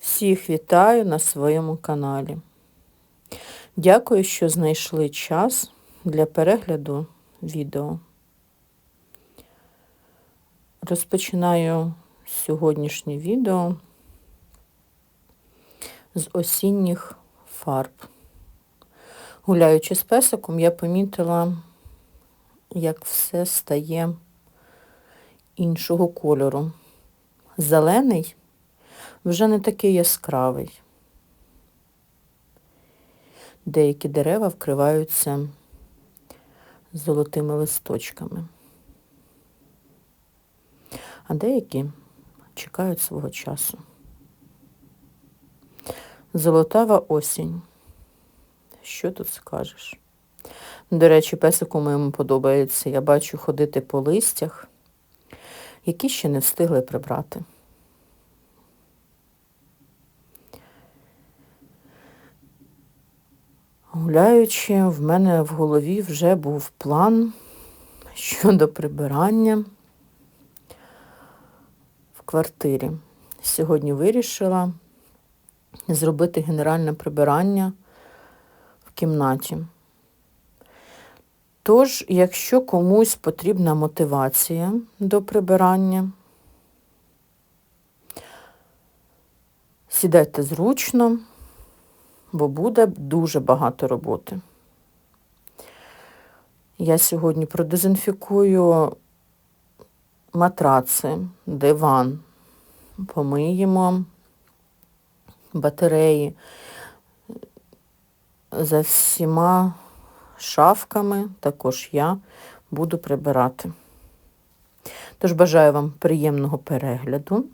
Всіх вітаю на своєму каналі. Дякую, що знайшли час для перегляду відео. Розпочинаю сьогоднішнє відео з осінніх фарб. Гуляючи з песиком, я помітила, як все стає іншого кольору. Зелений вже не такий яскравий. Деякі дерева вкриваються золотими листочками, а деякі чекають свого часу. Золотава осінь. Що тут скажеш? До речі, песику моєму подобається. Я бачу ходити по листях, які ще не встигли прибрати. Гуляючи, в мене в голові вже був план щодо прибирання в квартирі. Сьогодні вирішила зробити генеральне прибирання в кімнаті. Тож, якщо комусь потрібна мотивація до прибирання, сідайте зручно бо буде дуже багато роботи. Я сьогодні продезінфікую матраци, диван, помиємо батареї за всіма шафками, також я буду прибирати. Тож бажаю вам приємного перегляду.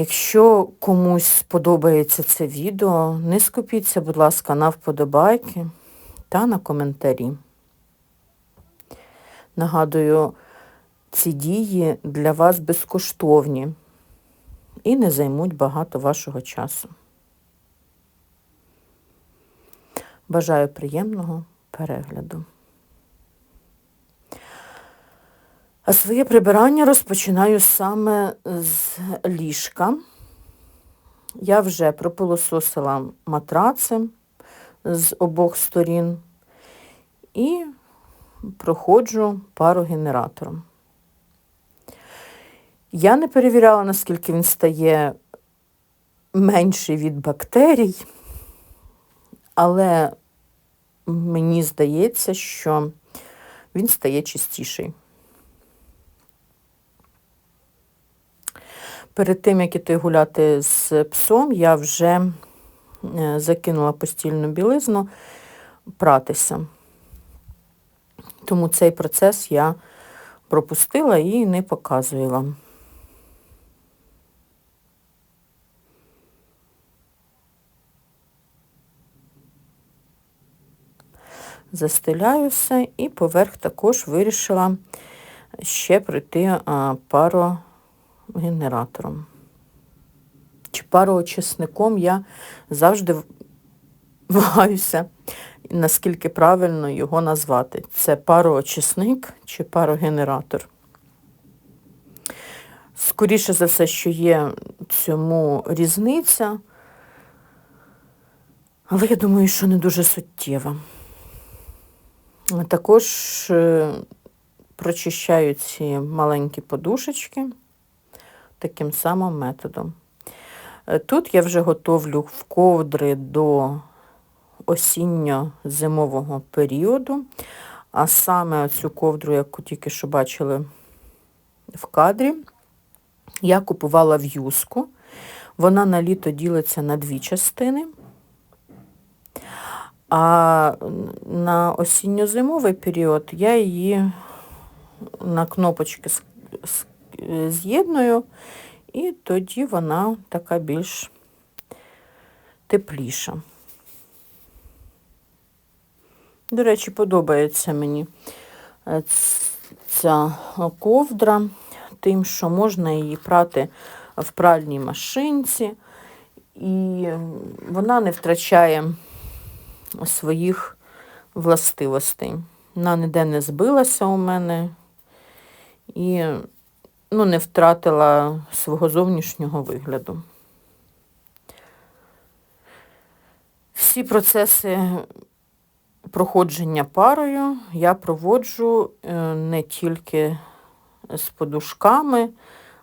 Якщо комусь сподобається це відео, не скупіться, будь ласка, на вподобайки та на коментарі. Нагадую, ці дії для вас безкоштовні і не займуть багато вашого часу. Бажаю приємного перегляду. Своє прибирання розпочинаю саме з ліжка. Я вже пропилососила матраци з обох сторін і проходжу парогенератором. Я не перевіряла, наскільки він стає менший від бактерій, але мені здається, що він стає чистіший. Перед тим, як іти гуляти з псом, я вже е, закинула постільну білизну пратися. Тому цей процес я пропустила і не показую вам. Застеляю все і поверх також вирішила ще пройти пару генератором. Чи пароочисником я завжди вагаюся, наскільки правильно його назвати. Це пароочисник чи парогенератор. Скоріше за все, що є цьому різниця, але я думаю, що не дуже суттєва. Також е, прочищаю ці маленькі подушечки таким самим методом. Е, тут я вже готовлю в ковдри до осінньо-зимового періоду, а саме цю ковдру, яку тільки що бачили в кадрі, я купувала в юску. Вона на літо ділиться на дві частини. А на осінньо-зимовий період я її на кнопочки з'єдную, і тоді вона така більш тепліша. До речі, подобається мені е, ця ковдра, тим, що можна її прати в пральній машинці, і вона не втрачає своїх властивостей. Вона ніде не збилася у мене. І ну, не втратила свого зовнішнього вигляду. Всі процеси проходження парою я проводжу е, не тільки з подушками,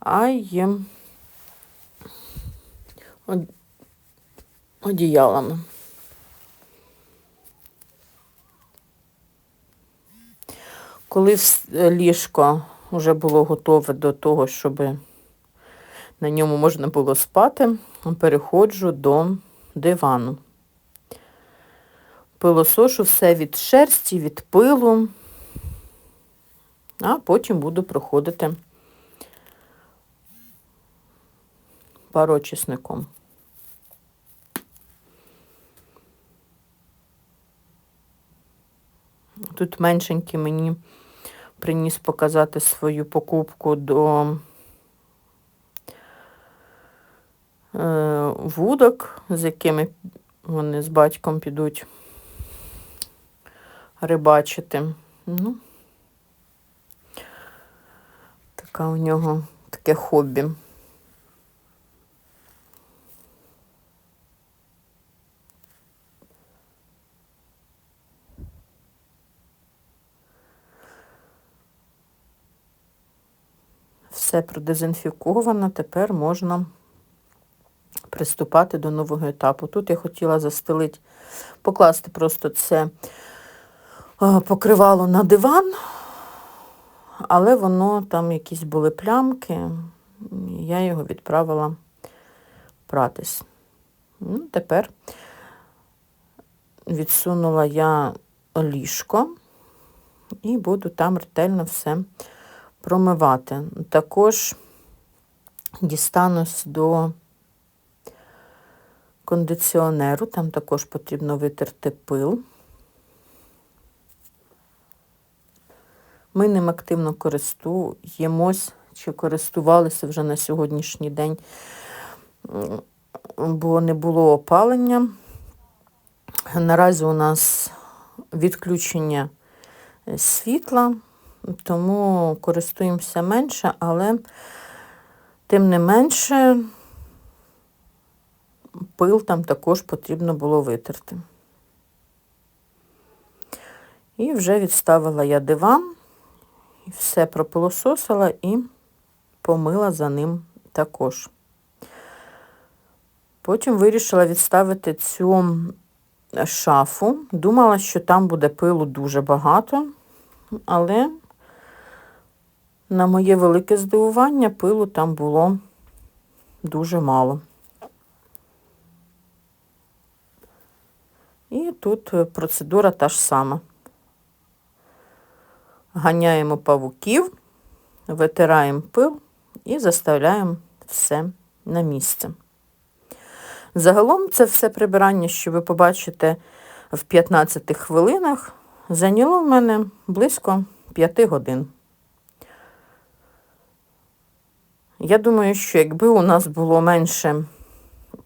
а й одіялами. Коли ліжко вже було готове до того, щоб на ньому можна було спати, переходжу до дивану. Пилосошу все від шерсті, від пилу, а потім буду проходити пароочисником. Тут меншенький мені приніс показати свою покупку до е, вудок, з якими вони з батьком підуть рибачити. Ну, така у нього таке хобі. Все продезінфіковано, тепер можна приступати до нового етапу. Тут я хотіла застелити, покласти просто це е, покривало на диван, але воно там якісь були плямки, і я його відправила пратись. Ну, тепер відсунула я ліжко і буду там ретельно все промивати. Також дістанусь до кондиціонеру, там також потрібно витерти пил. Ми ним активно користуємось чи користувалися вже на сьогоднішній день, бо не було опалення. Наразі у нас відключення світла, тому користуємося менше, але тим не менше пил там також потрібно було витерти. І вже відставила я диван, все пропилососила і помила за ним також. Потім вирішила відставити цю шафу. Думала, що там буде пилу дуже багато, але на моє велике здивування пилу там було дуже мало. І тут е, процедура та ж сама. Ганяємо павуків, витираємо пил і заставляємо все на місце. Загалом це все прибирання, що ви побачите в 15 хвилинах, зайняло в мене близько 5 годин. Я думаю, що якби у нас було менше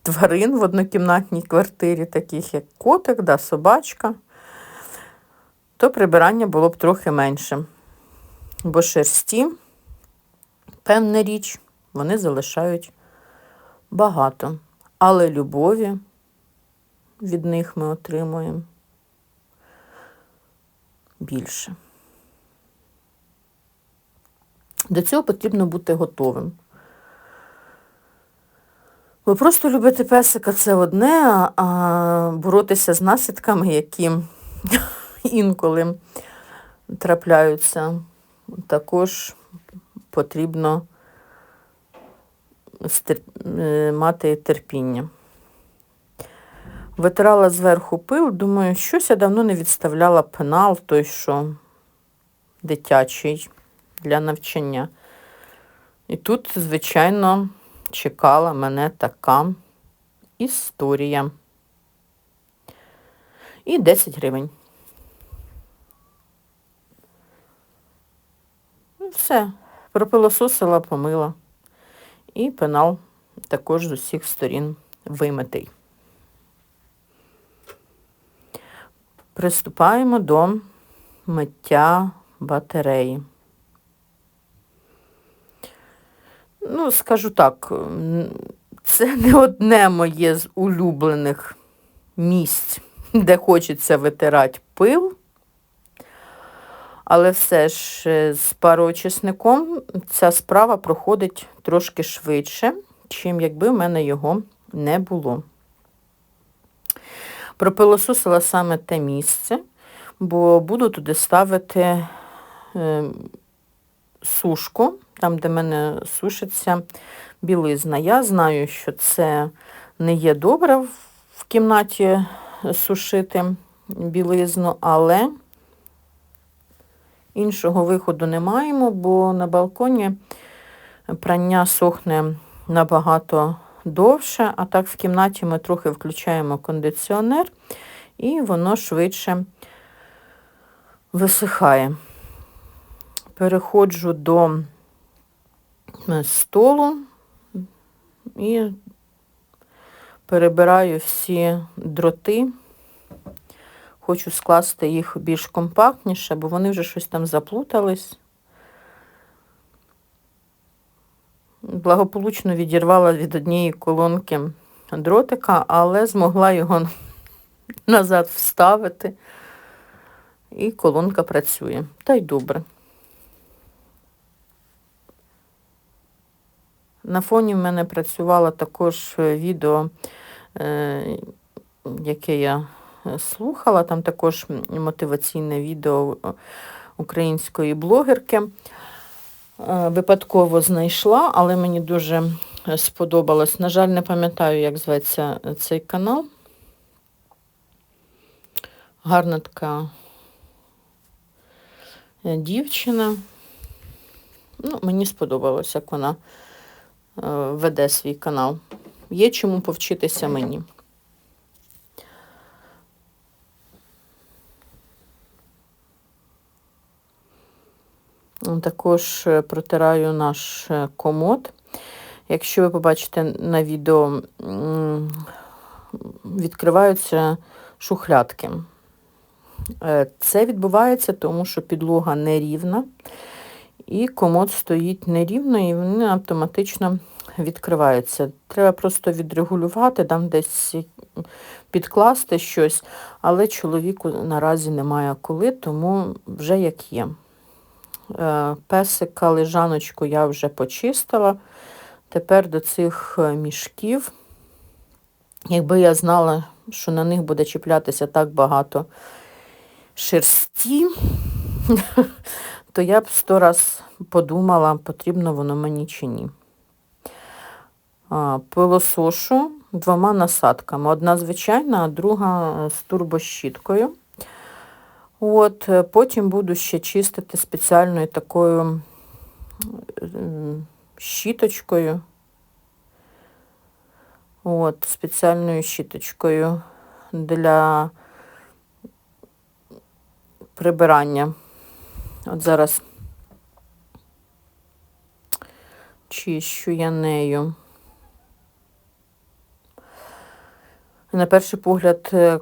тварин в однокімнатній квартирі, таких як котик, да, собачка, то прибирання було б трохи менше. Бо шерсті, певна річ, вони залишають багато. Але любові від них ми отримуємо більше. До цього потрібно бути готовим. Бо просто любити песика це одне, а- а боротися з наслідками, які інколи трапляються, також потрібно е, мати терпіння. Витирала зверху пил, думаю, щось я давно не відставляла пенал, той, що дитячий для навчання. І тут, звичайно, чекала мене така історія. І 10 гривень. Все, пропилососила, помила. І пенал також з усіх сторін вимитий. Приступаємо до миття батареї. Ну, скажу так, це не одне моє з улюблених місць, де хочеться витирати пил. Але все ж е, з пароочисником ця справа проходить трошки швидше, чим якби в мене його не було. Пропилососила саме те місце, бо буду туди ставити е, сушку, там, де в мене сушиться білизна. Я знаю, що це не є добре в- кімнаті сушити білизну, але іншого виходу не маємо, бо на балконі прання сохне набагато довше, а так в кімнаті ми трохи включаємо кондиціонер і воно швидше висихає. Переходжу до е, столу і перебираю всі дроти. Хочу скласти їх більш компактніше, бо вони вже щось там заплутались. Благополучно відірвала від однієї колонки дротика, але змогла його назад вставити. І колонка працює. Та й добре. На фоні в мене працювало також е, відео, е, яке я е, слухала. Там також мотиваційне відео української блогерки. Випадково знайшла, але мені дуже сподобалось. На жаль, не пам'ятаю, як зветься цей канал. Гарна така дівчина. Ну, мені сподобалось, як вона веде свій канал. Є чому повчитися мені. Також е, протираю наш е, комод. Якщо ви побачите на відео, відкриваються шухлядки. Е, Це відбувається, тому що підлога нерівна, і комод стоїть нерівно, і вони автоматично відкриваються. Треба просто відрегулювати, там десь підкласти щось, але чоловіку наразі немає коли, тому вже як є. Е, Песика, лежаночку я вже почистила. Тепер до цих е, мішків, якби я знала, що на них буде чіплятися так багато шерсті, то я б сто раз подумала, потрібно воно мені чи ні. Пилосошу двома насадками. Одна звичайна, а друга з турбощіткою. От, е, потім буду ще чистити спеціальною такою щіточкою. От, спеціальною щіточкою для прибирання. От зараз чищу я нею. На перший погляд е,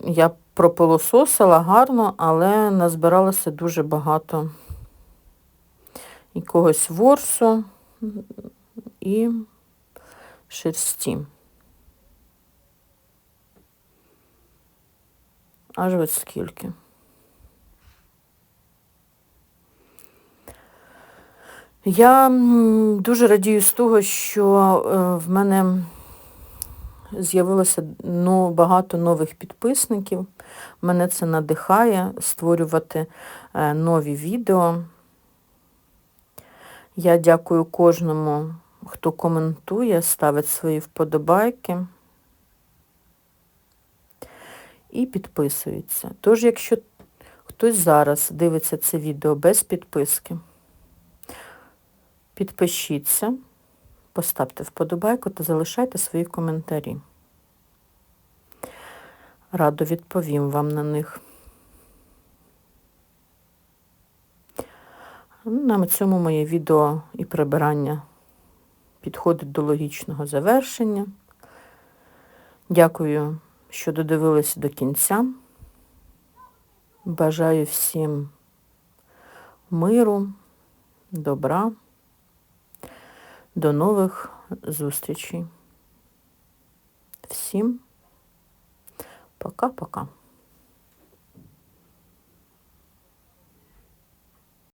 я пропилососила гарно, але назбиралося дуже багато якогось ворсу і шерсті. Аж ось скільки. Я дуже радію з того, що е, в мене з'явилося ну, багато нових підписників. Мене це надихає створювати е, нові відео. Я дякую кожному, хто коментує, ставить свої вподобайки і підписується. Тож, якщо хтось зараз дивиться це відео без підписки, підпишіться, поставте вподобайку та залишайте свої коментарі. Радо відповім вам на них. На цьому моє відео і прибирання підходить до логічного завершення. Дякую, що додивилися до кінця. Бажаю всім миру, добра, До нових зустрічей. Всім пока-пока.